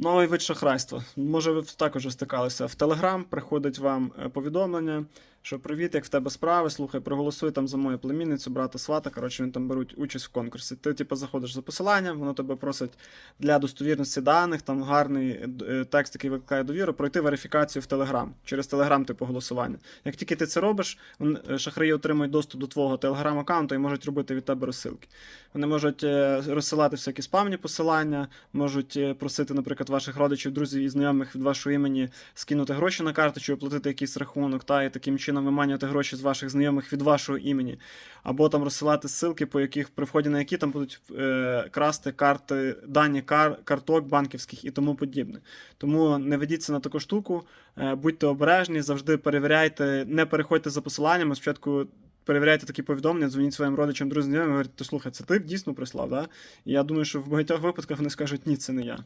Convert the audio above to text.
Новий вид шахрайства. Може, ви також стикалися. В Телеграм приходить вам е, повідомлення, що привіт, як в тебе справи, слухай, проголосуй там за мою племінницю, брата свата. Коротше, він там беруть участь в конкурсі. Ти, типу, заходиш за посиланням, воно тебе просить для достовірності даних, там гарний е, текст, який викликає довіру, пройти верифікацію в Телеграм через Телеграм, типу голосування. Як тільки ти це робиш, е, шахраї отримують доступ до твого телеграм-аккаунту і можуть робити від тебе розсилки. Вони можуть е, розсилати всякі спамні посилання, можуть е, просити, наприклад, ваших родичів, друзів і знайомих від вашого імені скинути гроші на карту чи оплатити якийсь рахунок, та і таким чином виманювати гроші з ваших знайомих від вашого імені, або там розсилати ссылки, по яких при вході на які там будуть е, красти карти, дані кар, карток банківських і тому подібне. Тому не ведіться на таку штуку, е, будьте обережні, завжди перевіряйте, не переходьте за посиланнями. Спочатку перевіряйте такі повідомлення, дзвоніть своїм родичам, друзям, знайомим, говорите, то слухай, це ти дійсно прислав, да? І я думаю, що в багатьох випадках вони скажуть, ні, це не я.